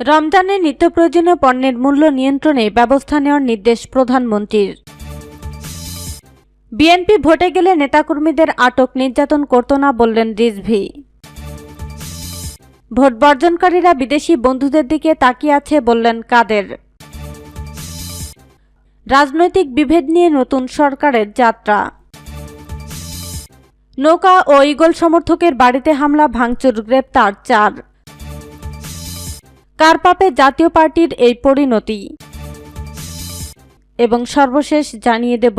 রমজানে নিত্য প্রয়োজনীয় পণ্যের মূল্য নিয়ন্ত্রণে ব্যবস্থা নেওয়ার নির্দেশ প্রধানমন্ত্রীর। বিএনপি ভোটে গেলে নেতাকর্মীদের আটক নির্যাতন করত না বললেন রিজভি। ভোট বর্জনকারীরা বিদেশি বন্ধুদের দিকে তাকিয়ে আছে বললেন কাদের। রাজনৈতিক বিভেদ নিয়ে নতুন সরকারের যাত্রা। নৌকা ও ইগল সমর্থকের বাড়িতে হামলা, ভাঙচুর, গ্রেপ্তার, চার। কার পাপে জাতীয় পার্টির এই পরিণতি। এবং সর্বশেষ জানিয়ে দেব,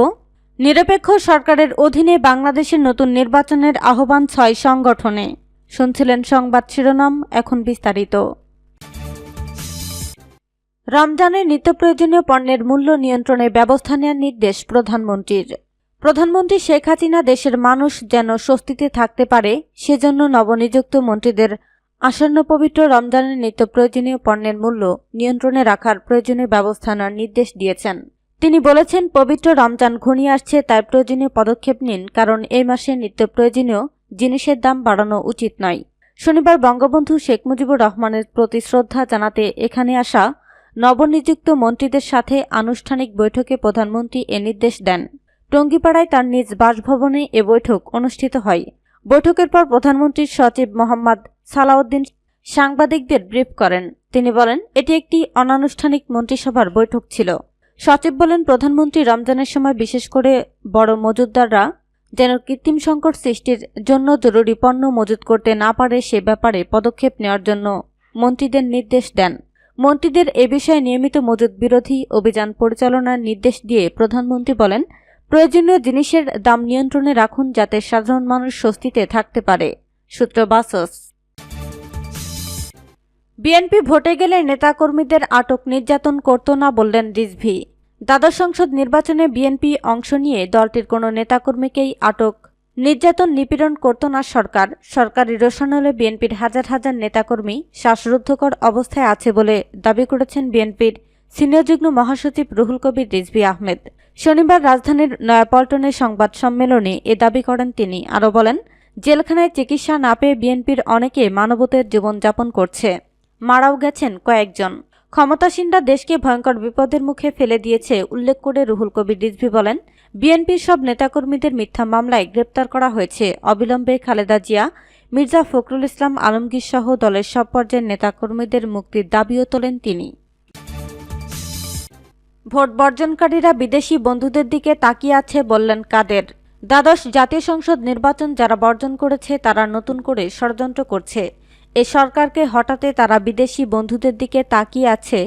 নিরপেক্ষ সরকারের অধীনে বাংলাদেশের নতুন নির্বাচনের আহ্বান ছয় সংগঠনে। শুনছিলেন সংবাদ শিরোনাম, এখন বিস্তারিত। রমজানের নিত্য প্রয়োজনীয় পণ্যের মূল্য নিয়ন্ত্রণে ব্যবস্থা নেওয়ার নির্দেশ প্রধানমন্ত্রীর। প্রধানমন্ত্রী শেখ হাসিনা দেশের মানুষ যেন স্বস্তিতে থাকতে পারে, সেজন্য নবনিযুক্ত মন্ত্রীদের আসন্ন পবিত্র রমজানের নিত্য প্রয়োজনীয় পণ্যের মূল্য নিয়ন্ত্রণে রাখার প্রয়োজনীয় ব্যবস্থা নেওয়ার নির্দেশ দিয়েছেন। তিনি বলেছেন, পবিত্র রমজান ঘনিয়ে আসছে, তাই প্রয়োজনীয় পদক্ষেপ নিন, কারণ এই মাসে নিত্য প্রয়োজনীয় জিনিসের দাম বাড়ানো উচিত নয়। শনিবার বঙ্গবন্ধু শেখ মুজিবুর রহমানের প্রতি শ্রদ্ধা জানাতে এখানে আসা নবনিযুক্ত মন্ত্রীদের সাথে আনুষ্ঠানিক বৈঠকে প্রধানমন্ত্রী এ নির্দেশ দেন। টঙ্গিপাড়ায় তার নিজ বাসভবনে এ বৈঠক অনুষ্ঠিত হয়। বৈঠকের পর প্রধানমন্ত্রীর সচিব মোহাম্মদ সালাউদ্দিন সাংবাদিকদের ব্রিফ করেন। তিনি বলেন, এটি একটি অনানুষ্ঠানিক মন্ত্রিসভার বৈঠক ছিল। সচিব বলেন, প্রধানমন্ত্রী রমজানের সময় বিশেষ করে বড় মজুতদাররা যেন কৃত্রিম সংকট সৃষ্টির জন্য জরুরি পণ্য মজুত করতে না পারে সে ব্যাপারে পদক্ষেপ নেওয়ার জন্য মন্ত্রীদের নির্দেশ দেন। মন্ত্রীদের এ বিষয়ে নিয়মিত মজুত বিরোধী অভিযান পরিচালনার নির্দেশ দিয়ে প্রধানমন্ত্রী বলেন প্রয়োজনীয় জিনিসের দাম নিয়ন্ত্রণে রাখুন যাতে সাধারণ মানুষ স্বস্তিতে থাকতে পারে, সূত্র বাসস। বিএনপি ভোটে গেলে নেতাকর্মীদের আটক নির্যাতন করত না বললেন রিজভি। দ্বাদশ সংসদ নির্বাচনে বিএনপি অংশ নিয়ে দলটির কোনো নেতাকর্মীকেই আটক। নির্যাতন নিপীড়ন করত না সরকার, সরকারি রোশনালে বিএনপির হাজার হাজার নেতাকর্মী শ্বাসরুদ্ধকর অবস্থায় আছে বলে দাবি করেছেন বিএনপির সিনিয়র যুগ্ম মহাসচিব রুহুল কবির রিজভি আহমেদ। শনিবার রাজধানীর নয়াপল্টনে সংবাদ সম্মেলনে এ দাবি করেন তিনি। আরও বলেন, জেলখানায় চিকিৎসা না পেয়ে বিএনপির অনেকে মানবতের জীবনযাপন করছে। মারাও গেছেন কয়েকজন। ক্ষমতাসীনরা দেশকে ভয়ঙ্কর বিপদের মুখে ফেলে দিয়েছে, উল্লেখ করে রুহুল কবির রিজভি বলেন, বিএনপির সব নেতাকর্মীদের মিথ্যা মামলায় গ্রেপ্তার করা হয়েছে। অবিলম্বে খালেদা জিয়া, মির্জা ফখরুল ইসলাম আলমগীর সহ দলের সব পর্যায়ের নেতাকর্মীদের মুক্তির দাবিও তোলেন তিনি। ভোট বর্জনকারীরা বিদেশি বন্ধুদের দিকে তাকিয়ে আছে বললেন কাদের। দ্বাদশ জাতীয় সংসদ নির্বাচন যারা বর্জন করেছে, তারা নতুন করে ষড়যন্ত্র করছে। এ সরকারকে হঠাতে তারা বিদেশি বন্ধুদের দিকে তাকিয়ে আছে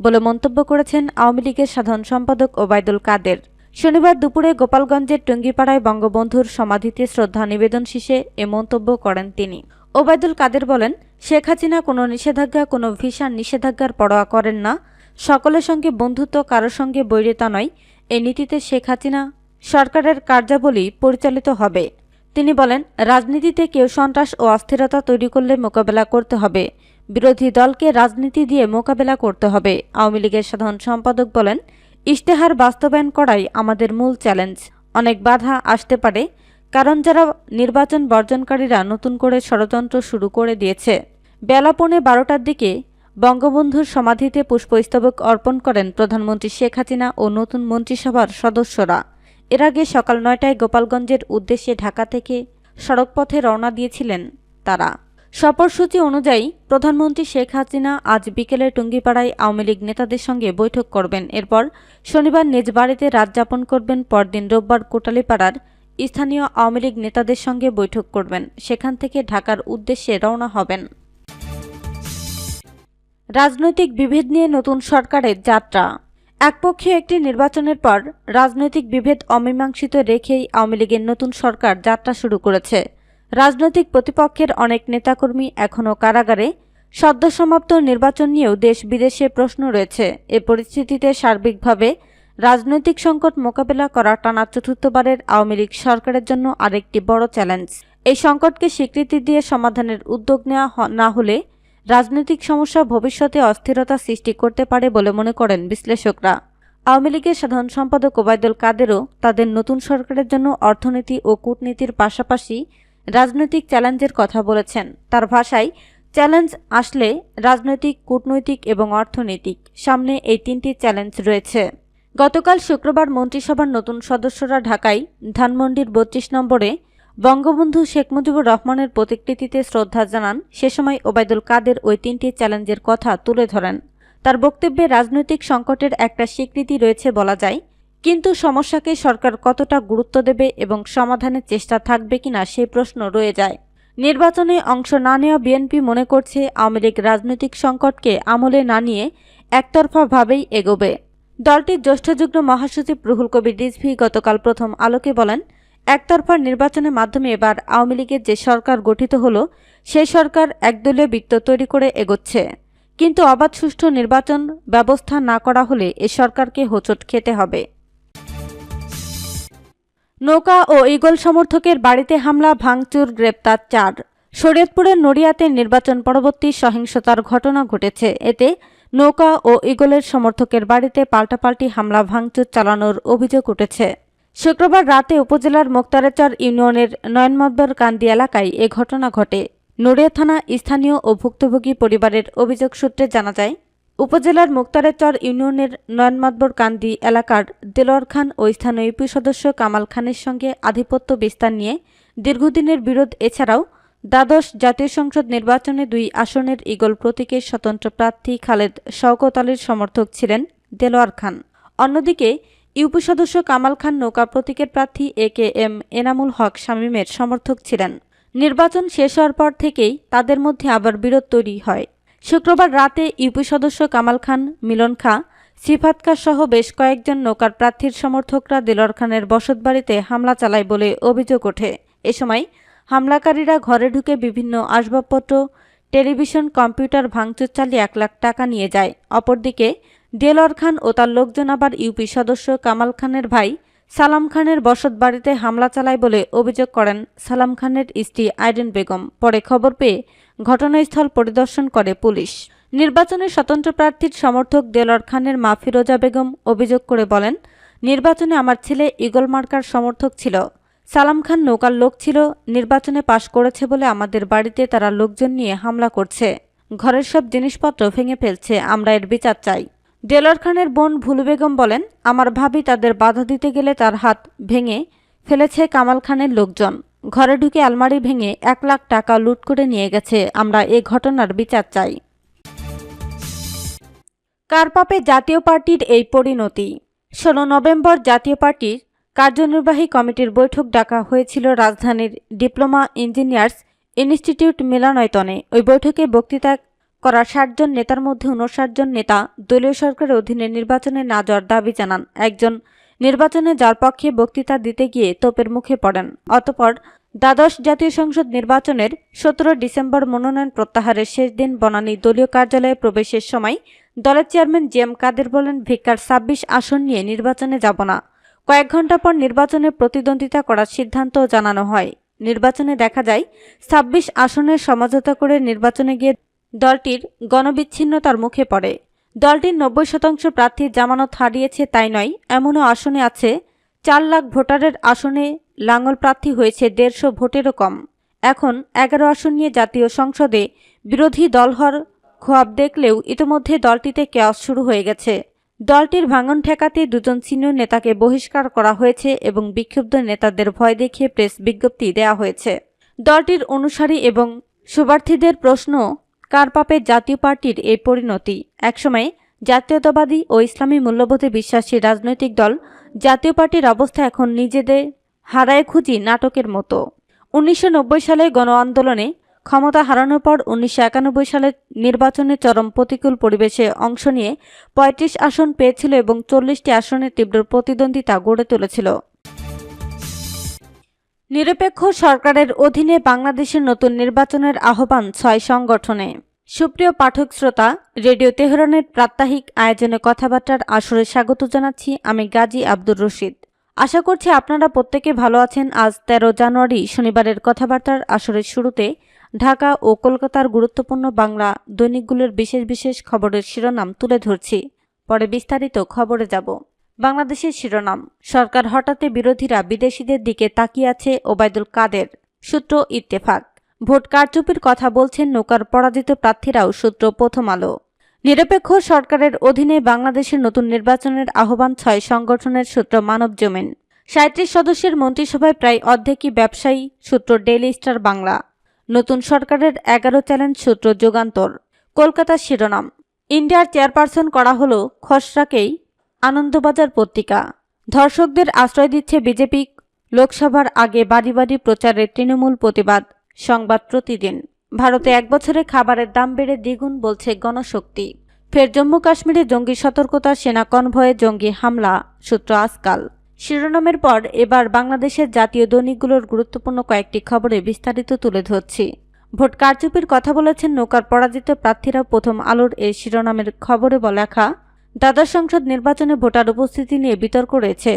বলে মন্তব্য করেছেন আওয়ামী লীগের সাধারণ সম্পাদক ওবায়দুল কাদের। শনিবার দুপুরে গোপালগঞ্জের টুঙ্গিপাড়ায় বঙ্গবন্ধুর সমাধিতে শ্রদ্ধা নিবেদন শেষে এ মন্তব্য করেন তিনি। ওবায়দুল কাদের বলেন, শেখ হাসিনা কোনো নিষেধাজ্ঞা, কোনো ভিসার নিষেধাজ্ঞার পরোয়া করেন না। সকলের সঙ্গে বন্ধুত্ব, কারোর সঙ্গে বৈরিতা নয়। এই নীতিতে শেখ হাসিনা সরকারের কার্যাবলী পরিচালিত হবে। তিনি বলেন, রাজনীতিতে কেউ সন্ত্রাস ও অস্থিরতা তৈরি করলে মোকাবেলা করতে হবে। বিরোধী দলকে রাজনীতি দিয়ে মোকাবেলা করতে হবে। আওয়ামী লীগের সাধারণ সম্পাদক বলেন, ইশতেহার বাস্তবায়ন করাই আমাদের মূল চ্যালেঞ্জ। অনেক বাধা আসতে পারে, কারণ যারা নির্বাচন বর্জনকারীরা নতুন করে ষড়যন্ত্র শুরু করে দিয়েছে। বেলা পৌনে বারোটার দিকে বঙ্গবন্ধুর সমাধিতে পুষ্পস্তবক অর্পণ করেন প্রধানমন্ত্রী শেখ হাসিনা ও নতুন মন্ত্রিসভার সদস্যরা। এর আগে সকাল নয়টায় গোপালগঞ্জের উদ্দেশ্যে ঢাকা থেকে সড়কপথে রওনা দিয়েছিলেন তারা। সফরসূচি অনুযায়ী প্রধানমন্ত্রী শেখ হাসিনা আজ বিকেলে টুঙ্গিপাড়ায় আওয়ামী লীগ নেতাদের সঙ্গে বৈঠক করবেন। এরপর শনিবার নিজ বাড়িতে রাত যাপন করবেন, পরদিন রোববার কোটালীপাড়ার স্থানীয় আওয়ামী লীগ নেতাদের সঙ্গে বৈঠক করবেন। সেখান থেকে ঢাকার উদ্দেশ্যে রওনা হবেন। রাজনৈতিক বিভেদ নিয়ে নতুন সরকারের যাত্রা। একপক্ষে একটি নির্বাচনের পর রাজনৈতিক বিভেদ অমীমাংসিত রেখেই আওয়ামী লীগের নতুন সরকার যাত্রা শুরু করেছে। রাজনৈতিক প্রতিপক্ষের অনেক নেতাকর্মী এখনও কারাগারে। সদ্য সমাপ্ত নির্বাচন নিয়েও দেশ বিদেশে প্রশ্ন রয়েছে। এ পরিস্থিতিতে সার্বিকভাবে রাজনৈতিক সংকট মোকাবেলা করা টানা চতুর্থবারের আওয়ামী লীগ সরকারের জন্য আরেকটি বড় চ্যালেঞ্জ। এই সংকটকে স্বীকৃতি দিয়ে সমাধানের উদ্যোগ নেওয়া না হলে রাজনৈতিক সমস্যা ভবিষ্যতে অস্থিরতা সৃষ্টি করতে পারে বলে মনে করেন বিশ্লেষকরা। আওয়ামী লীগের সাধারণ সম্পাদক ওবায়দুল কাদেরও তাদের নতুন সরকারের জন্য অর্থনীতি ও কূটনীতির পাশাপাশি রাজনৈতিক চ্যালেঞ্জের কথা বলেছেন। তার ভাষায়, চ্যালেঞ্জ আসলে রাজনৈতিক, কূটনৈতিক এবং অর্থনৈতিক। সামনে এই তিনটি চ্যালেঞ্জ রয়েছে। গতকাল শুক্রবার মন্ত্রিসভার নতুন সদস্যরা ঢাকায় ধানমন্ডির বত্রিশ নম্বরে বঙ্গবন্ধু শেখ মুজিবুর রহমানের প্রতিকৃতিতে শ্রদ্ধা জানান সে সময় ওবায়দুল কাদের ওই তিনটি চ্যালেঞ্জের কথা তুলে ধরেন। তার বক্তব্যে রাজনৈতিক সংকটের একটা স্বীকৃতি রয়েছে বলা যায়, কিন্তু সমস্যাকে সরকার কতটা গুরুত্ব দেবে এবং সমাধানের চেষ্টা থাকবে কিনা সেই প্রশ্ন রয়ে যায়। নির্বাচনে অংশ না নেওয়া বিএনপি মনে করছে আওয়ামী লীগ রাজনৈতিক সংকটকে আমলে না নিয়ে একতরফাভাবেই এগোবে। দলটির জ্যেষ্ঠ যুগ্ম মহাসচিব রুহুল কবির রিজভি গতকাল প্রথম আলোকে বলেন একতরফা নির্বাচনের মাধ্যমে এবার আওয়ামী লীগের যে সরকার গঠিত হলো সেই সরকার একদলীয় বৃত্ত তৈরি করে এগোচ্ছে। কিন্তু অবাধ সুষ্ঠু নির্বাচন ব্যবস্থা না করা হলে এ সরকারকে হোঁচট খেতে হবে। নৌকা ও ইগল সমর্থকের বাড়িতে হামলা, ভাঙচুর, গ্রেপ্তার চার। শরীয়তপুরের নড়িয়াতে নির্বাচন পরবর্তী সহিংসতার ঘটনা ঘটেছে। এতে নৌকা ও ইগলের সমর্থকের বাড়িতে পাল্টাপাল্টি হামলা, ভাঙচুর চালানোর অভিযোগ উঠেছে। শুক্রবার রাতে উপজেলার মোক্তারেচর ইউনিয়নের নয়নমদ্দর কান্দি এলাকায় এ ঘটনা ঘটে। নড়িয়া থানা স্থানীয় ও ভুক্তভোগী পরিবারের অভিযোগ সূত্রে জানা যায়, উপজেলার মুক্তারেচর ইউনিয়নের নয়নমাতবর কান্দি এলাকার দেলোয়ার খান ও স্থানীয় ইউপি সদস্য কামাল খানের সঙ্গে আধিপত্য বিস্তার নিয়ে দীর্ঘদিনের বিরোধ এছাড়াও দ্বাদশ জাতীয় সংসদ নির্বাচনে দুই আসনের ইগল প্রতীকের স্বতন্ত্র প্রার্থী খালেদ শওকত আলীর সমর্থক ছিলেন দেলোয়ার খান। অন্যদিকে ইউপি সদস্য কামাল খান নৌকা প্রতীকের প্রার্থী এ কে এম এনামুল হক শামীমের সমর্থক ছিলেন। নির্বাচন শেষ হওয়ার পর থেকেই তাদের মধ্যে আবার বিরোধ তৈরি হয়। শুক্রবার রাতে ইউপি সদস্য কামাল খান, মিলন খা, সিফাত খা সহ বেশ কয়েকজন নৌকার প্রার্থীর সমর্থকরা দিলর খানের বসতবাড়িতে হামলা চালায় বলে অভিযোগ ওঠে। এ সময় হামলাকারীরা ঘরে ঢুকে বিভিন্ন আসবাবপত্র, টেলিভিশন, কম্পিউটার ভাঙচুর চালিয়ে এক লাখ টাকা নিয়ে যায়। অপরদিকে দেলোয়ার খান ও তার লোকজন আবার ইউপি সদস্য কামাল খানের ভাই সালাম খানের বসত বাড়িতে হামলা চালায় বলে অভিযোগ করেন সালাম খানের স্ত্রী আইডেন বেগম। পরে খবর পেয়ে ঘটনাস্থল পরিদর্শন করে পুলিশ। নির্বাচনে স্বতন্ত্র প্রার্থীর সমর্থক দেলোয়ার খানের মা ফিরোজা বেগম অভিযোগ করে বলেন, নির্বাচনে আমার ছেলে ইগল মার্কার সমর্থক ছিল। সালাম খান নৌকার লোক ছিল, নির্বাচনে পাশ করেছে বলে আমাদের বাড়িতে তারা লোকজন নিয়ে হামলা করছে। ঘরের সব জিনিসপত্র ভেঙে ফেলছে, আমরা এর বিচার চাই। দেলোয়ার খানের বোন ভুলু বেগম বলেন, আমার ভাবি তাদের বাধা দিতে গেলে তার হাত ভেঙে ফেলেছে কামাল খানের লোকজন। ঘরে ঢুকে আলমারি ভেঙে এক লাখ টাকা লুট করে নিয়ে গেছে। আমরা এ ঘটনার বিচার চাই। কারপাপে জাতীয় পার্টির এই পরিণতি। ষোলো নভেম্বর জাতীয় পার্টির কার্যনির্বাহী কমিটির বৈঠক ডাকা হয়েছিল রাজধানীর ডিপ্লোমা ইঞ্জিনিয়ার্স ইনস্টিটিউট মিলনায়তনে। ওই বৈঠকে বক্তৃতা করা ষাটজন নেতার মধ্যে উনষাট জন নেতা দলীয় সরকারের অধীনে নির্বাচনে না যাওয়ার দাবি জানান। একজন নির্বাচনে যার পক্ষে বক্তৃতা দিতে গিয়ে তোপের মুখে পড়েন। অতপর দ্বাদশ জাতীয় সংসদ নির্বাচনের সতেরো ডিসেম্বর মনোনয়ন প্রত্যাহারের শেষ দিন বনানী দলীয় কার্যালয়ে প্রবেশের সময় দলের চেয়ারম্যান জি এম কাদের বলেন, ভিক্ষার ছাব্বিশ আসন নিয়ে নির্বাচনে যাব না। কয়েক ঘণ্টা পর নির্বাচনে প্রতিদ্বন্দ্বিতা করার সিদ্ধান্তও জানানো হয়। নির্বাচনে দেখা যায়, ছাব্বিশ আসনের সমঝোতা করে নির্বাচনে গিয়ে দলটির গণবিচ্ছিন্নতার মুখে পড়ে। দলটির নব্বই শতাংশ প্রার্থীর জামানত হারিয়েছে তাই নয়, এমনও আসনে আছে, চার লাখ ভোটারের আসনে লাঙ্গল প্রার্থী হয়েছে দেড়শো ভোটেরও কম। এখন এগারো আসন নিয়ে জাতীয় সংসদে বিরোধী দল হওয়ার খোয়াব দেখলেও ইতিমধ্যে দলটিতে কেয়াস শুরু হয়ে গেছে। দলটির ভাঙন ঠেকাতে দুজন সিনিয়র নেতাকে বহিষ্কার করা হয়েছে এবং বিক্ষুব্ধ নেতাদের ভয় দেখিয়ে প্রেস বিজ্ঞপ্তি দেওয়া হয়েছে। দলটির অনুসারী এবং শুভার্থীদের প্রশ্ন কার পাপে জাতীয় পার্টির এই পরিণতি। একসময় জাতীয়তাবাদী ও ইসলামী মূল্যবোধে বিশ্বাসী রাজনৈতিক দল জাতীয় পার্টির অবস্থা এখন নিজেদের হারায় খুঁজি নাটকের মতো। উনিশশো নব্বই সালে গণ আন্দোলনে ক্ষমতা হারানোর পর উনিশশো একানব্বই সালে নির্বাচনে চরম প্রতিকূল পরিবেশে অংশ নিয়ে পঁয়ত্রিশ আসন পেয়েছিল এবং চল্লিশটি আসনে তীব্র প্রতিদ্বন্দ্বিতা গড়ে তুলেছিল। নিরপেক্ষ সরকারের অধীনে বাংলাদেশের নতুন নির্বাচনের আহ্বান ছয় সংগঠনে। সুপ্রিয় পাঠক শ্রোতা, রেডিও তেহরানের প্রাত্যহিক আয়োজনে কথাবার্তার আসরে স্বাগত জানাচ্ছি আমি গাজী আব্দুর রশিদ। আশা করছি আপনারা প্রত্যেকে ভালো আছেন। আজ তেরো জানুয়ারি শনিবারের কথাবার্তার আসরের শুরুতে ঢাকা ও কলকাতার গুরুত্বপূর্ণ বাংলা দৈনিকগুলোর বিশেষ বিশেষ খবরের শিরোনাম তুলে ধরছি। পরে বিস্তারিত খবরে যাব। বাংলাদেশের শিরোনাম, সরকার হঠাতে বিরোধীরা বিদেশিদের দিকে তাকিয়ে আছে ওবায়দুল কাদের, সূত্র ইত্তেফাক। ভোট কারচুপির কথা বলছেন নৌকার পরাজিত প্রার্থীরাও, সূত্র প্রথম আলো। নিরপেক্ষ সরকারের অধীনে বাংলাদেশের নতুন নির্বাচনের আহ্বান ছয় সংগঠনের, সূত্র মানব জমেন। সাঁত্রিশ সদস্যের মন্ত্রিসভায় প্রায় অর্ধেকই ব্যবসায়ী, সূত্র ডেইলি স্টার বাংলা। নতুন সরকারের এগারো চ্যালেঞ্জ, সূত্র যুগান্তর। কলকাতা শিরোনাম, ইন্ডিয়ার চেয়ারপারসন করা হল খসড়াকেই আনন্দবাজার পত্রিকা। ধর্ষকদের আশ্রয় দিচ্ছে বিজেপি। লোকসভার আগে বাড়ি বাড়ি প্রচারের তৃণমূল প্রতিবাদ। সংবাদ প্রতিদিন। ভারতে এক বছরে খাবারের দাম বেড়ে দ্বিগুণ বলছে গণশক্তি। ফের জম্মু কাশ্মীরে জঙ্গি সতর্কতা, সেনা কনভয়ে জঙ্গি হামলা, সূত্র আজকাল। শিরোনামের পর এবার বাংলাদেশের জাতীয় দৈনিকগুলোর গুরুত্বপূর্ণ কয়েকটি খবরে বিস্তারিত তুলে ধরছি। ভোট কারচুপির কথা বলেছেন নৌকার পরাজিত প্রার্থীরা প্রথম আলোর এই শিরোনামের খবরে লেখা দ্বাদশ সংসদ নির্বাচনে ভোটার উপস্থিতি নিয়ে বিতর্ক রয়েছে।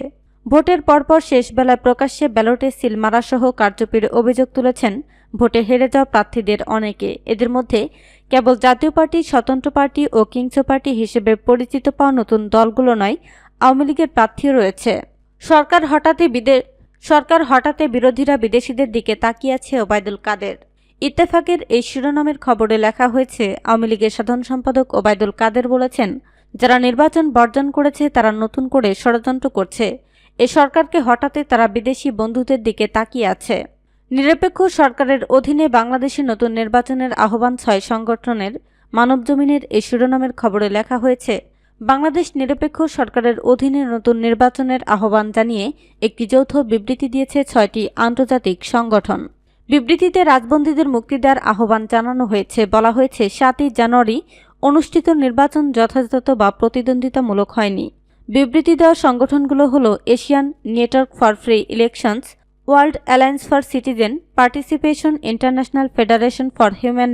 ভোটের পরপর শেষ বেলায় প্রকাশ্যে ব্যালটে সিল মারাসহ কারচুপির অভিযোগ তুলেছেন ভোটে হেরে যাওয়া প্রার্থীদের অনেকে। এদের মধ্যে কেবল জাতীয় পার্টি, স্বতন্ত্র পার্টি ও কিংস পার্টি হিসেবে পরিচিত পাওয়া নতুন দলগুলো নয়, আওয়ামী লীগের প্রার্থীও রয়েছে। সরকার হঠাৎই বিদেশ সরকার হঠাৎই বিরোধীরা বিদেশিদের দিকে তাকিয়ে আছে ওবায়দুল কাদের। ইত্তেফাকের এই শিরোনামের খবরে লেখা হয়েছে, আওয়ামী লীগের সাধারণ সম্পাদক ওবায়দুল কাদের বলেছেন যারা নির্বাচন বর্জন করেছে তারা নতুন করে ষড়যন্ত্র করছে। এ সরকারকে হঠাতে তারা বিদেশি বন্ধুদের দিকে তাকিয়ে আছে। নিরপেক্ষ সরকারের অধীনে বাংলাদেশে নতুন নির্বাচনের আহ্বান ছয় সংগঠনের মানবজমিনের এই শিরোনামের খবরে লেখা হয়েছে, বাংলাদেশ নিরপেক্ষ সরকারের অধীনে নতুন নির্বাচনের আহ্বান জানিয়ে একটি যৌথ বিবৃতি দিয়েছে ছয়টি আন্তর্জাতিক সংগঠন। বিবৃতিতে রাজবন্দীদের মুক্তি দেওয়ার আহ্বান জানানো হয়েছে, বলা হয়েছে, সাতই জানুয়ারি অনুষ্ঠিত নির্বাচন যথাযথ বা প্রতিদ্বন্দ্বিতামূলক হয়নি। বিবৃতি দেওয়া সংগঠনগুলো হল Asian Network for Free Elections, World Alliance for Citizen, Participation International Federation for Human